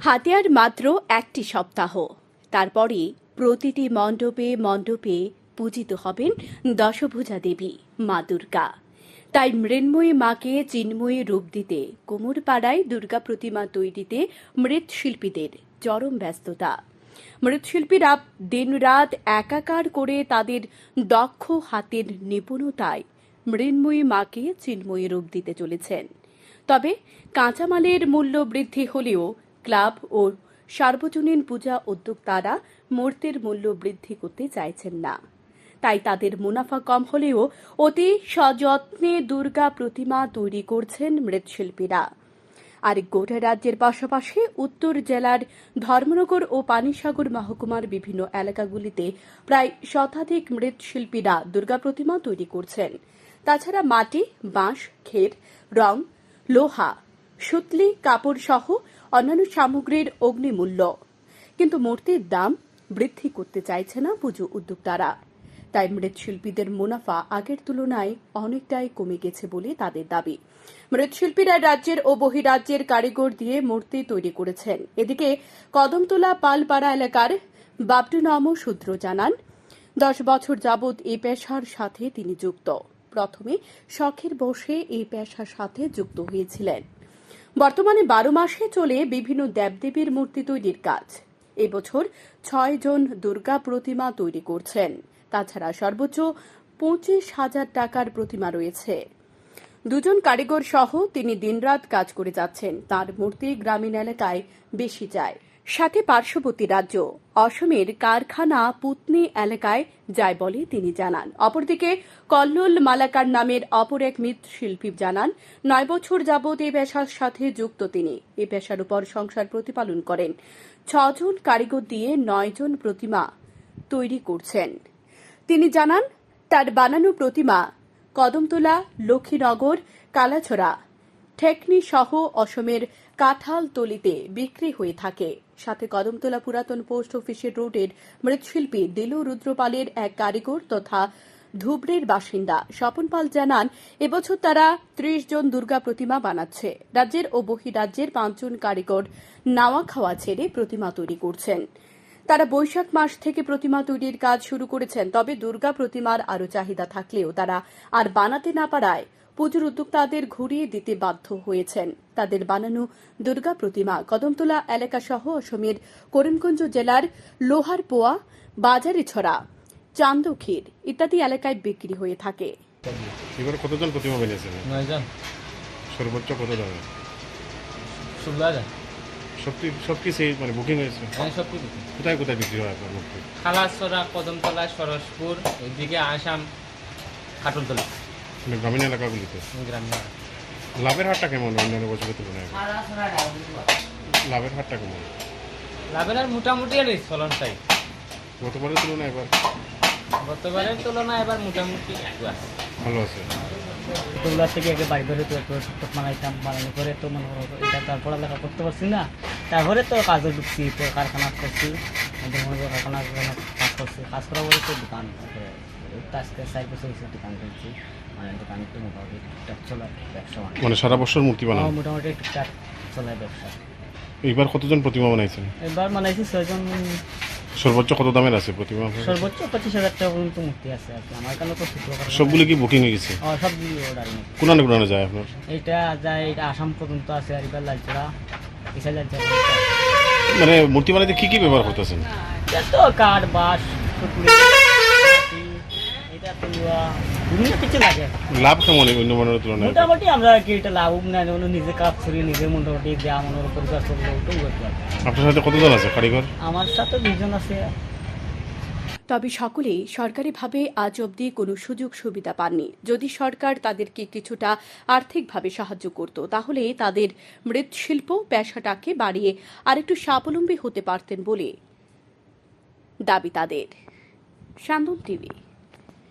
হাতে আর মাত্র একটি সপ্তাহ। তারপরে প্রতিটি মণ্ডপে মণ্ডপে পূজিত হবেন দশভুজা দেবী, মা দুর্গা। তাই মৃন্ময়ী মাকে চিন্ময়ী রূপ দিতে, কুমোরপাড়ায় দুর্গা প্রতিমা তৈরিতে মৃৎশিল্পীদের চরম ব্যস্ততা। মৃৎশিল্পীরা দিনরাত একাকার করে তাদের দক্ষ হাতের নিপুণতায় মৃন্ময়ী মাকে চিন্ময়ী রূপ দিতে চলেছেন। তবে কাঁচামালের মূল্য বৃদ্ধি হলেও ক্লাব ও সার্বজনীন পূজা উদ্যোক্তারা মূর্তির মূল্য বৃদ্ধি করতে চাইছেন না। তাই তাদের মুনাফা কম হলেও অতি সযত্নে দুর্গা প্রতিমা তৈরি করছেন মৃৎশিল্পীরা। আর গোটা রাজ্যের পাশাপাশি উত্তর জেলার ধর্মনগর ও পানিসাগর মহকুমার বিভিন্ন এলাকাগুলিতে প্রায় শতাধিক মৃৎশিল্পীরা দুর্গা প্রতিমা তৈরি করছেন। তাছাড়া মাটি, বাঁশ খের রং, লোহা, সুতলি কাপড় সহ অন্যান্য সামগ্রীর অগ্নিমূল্য। কিন্তু মূর্তির দাম বৃদ্ধি করতে চাইছে না পুজো উদ্যোক্তারা। তাই মৃৎশিল্পীদের মুনাফা আগের তুলনায় অনেকটাই কমে গেছে বলে তাদের দাবি। মৃৎশিল্পীরা রাজ্যের ও বহিরাজ্যের কারিগর দিয়ে মূর্তি তৈরি করেছেন। এদিকে কদমতলা পালপাড়া এলাকার বাবটু নাম সূত্র জানান, দশ বছর যাবৎ এই পেশার সাথে তিনি যুক্ত। প্রথমে শখের বসে এই পেশার সাথে যুক্ত হয়েছিলেন। বর্তমানে বারো মাসে চলে বিভিন্ন দেবদেবীর মূর্তি তৈরির কাজ। এবছর ছয় জন দুর্গা প্রতিমা তৈরি করছেন। তাছাড়া সর্বোচ্চ পঁচিশ হাজার টাকার প্রতিমা রয়েছে। দুজন কারিগর সহ তিনি দিনরাত কাজ করে যাচ্ছেন। তার মূর্তি গ্রামীণ এলাকায় বেশি যায়। সাথে পার্শ্ববর্তী রাজ্য। অসমের কারখানা পুতনি এলাকায় যায় বলে তিনি জানান। অপরদিকে কল্লোল মালাকার নামের অপর এক মৃৎশিল্পী জানান, নয় বছর যাবৎ এই পেশার সাথে যুক্ত তিনি। এ পেশার উপর সংসার প্রতিপালন করেন। ছজন কারিগর দিয়ে নয়জন প্রতিমা তৈরি করছেন। তিনি জানান, তার বানানো প্রতিমা কদমতলা, লক্ষ্মীনগর, কালাছড়া ঠেকনি সহ অসমের কাঁঠালতলিতে বিক্রি হয়ে থাকে। সাথে কদমতলা পুরাতন পোস্ট অফিসের রোডের মৃৎশিল্পী দিলু রুদ্রপালের এক কারিগর তথা ধুবড়ের বাসিন্দা স্বপন পাল জানান, এবছর তারা ত্রিশ জন দুর্গা প্রতিমা বানাচ্ছে। রাজ্যের ও বহিরাজ্যের পাঁচজন কারিগর নাওয়া খাওয়া ছেড়ে প্রতিমা তৈরি করছেন। তারা বৈশাখ মাস থেকে প্রতিমা তৈরির কাজ শুরু করেছেন, তবে দুর্গা প্রতিমার আরও চাহিদা থাকলেও তারা আর বানাতে না পারায় পুজোর উদ্যোক্তাদের ঘুরিয়ে দিতে বাধ্য হয়েছেন। তাদের বানানো দুর্গা প্রতিমা কদমতলা এলাকা সহ অসমের করিমগঞ্জ জেলার লোহার পোয়া বাজারে ছড়া চান্দক্ষীর ইত্যাদি এলাকায় বিক্রি হয়ে থাকে। এবারে কতজন প্রতিমা বানিয়েছেন? নয়জন। সর্বোচ্চ কত দামে ষোলো হাজার সব কি সেই মানে বুকিং হয়েছে? হ্যাঁ সব কিছু কোথায় কোথায় বিক্রি হয় আপনার মূর্তি খালাসরা কদমতলা সরসপুর এদিকে আসাম খাটুলতলা মানে গ্রামীণ এলাকাগুলিতে? গ্রামীণ লাভের হারটা কেমন অন্যান্য বছরের তুলনায়? লাভের হারটা কেমন? লাভের আর মোটামুটি আর চাই। গতবারের তুলনায় এবার? গতবারের তুলনায় এবার মোটামুটি ভালো আছে। ছোটোবেলার থেকে আগে বাড়ি ধরে তো একটু টুকটাক বানাইতাম বানানো করে তো মনে করো এটা তার পড়ালেখা করতে পারছি না। তারপরে তো কাজে ঢুকছি তো কারখানা করছি মনে করো কারখানা কাজ করছি কাজ করার পরে তো দোকান। করে তো আজকে চার বছর হয়েছে দোকান করছি। মানে দোকান একটু মোটামুটি টুকটাক চলার ব্যবসা মানে মানে সারা বছর মূর্তি বানান? মোটামুটি টুকটাক চলায় ব্যবসা। এইবার কতজন প্রতিমা বানাইছেন? এবার বানাইছি ছয়জন। সর্বোচ্চ কত দামের আছে প্রতিমা? সর্বোচ্চ পঁচিশ হাজার টাকা পর্যন্ত মূর্তি আছে আর কি। আমার কাছে তো ছোটো সবগুলো কি বুকিং হয়ে গেছে? ও, সবগুলি অর্ডার কোনানে কোনানে যায় আপনার? এইটা যায় এটা আসাম পর্যন্ত আছে আর এবার লালচড়া বিশাল লালচড়া মানে মূর্তি বানাইতে কি কি ব্যবহার করতেছেন? এটা তো কাঠ বাঁশ মাটি, এটা তো লুয়া, বিভিন্ন কিছু লাগে লাভ কেমন অন্য মানের তুলনায়? মোটামুটি আমরা কি এটা লাভ না নেই, নিজে কাজ করি নিজে মোটামুটি মনের পরিবার চলবে ওটাও করতে আপনার সাথে কতজন আছে? কারিগর? আমার সাথে দুজন আছে। তবে সকলেই সরকারিভাবে আজ অবধি কোনো সুযোগ সুবিধা পাননি। যদি সরকার তাদেরকে কিছুটা আর্থিকভাবে সাহায্য করত তাহলে তাদের মৃৎশিল্প পেশাটাকে বাড়িয়ে আরেকটু স্বাবলম্বী হতে পারতেন বলে দাবি তাদের। সান্দন টিভি।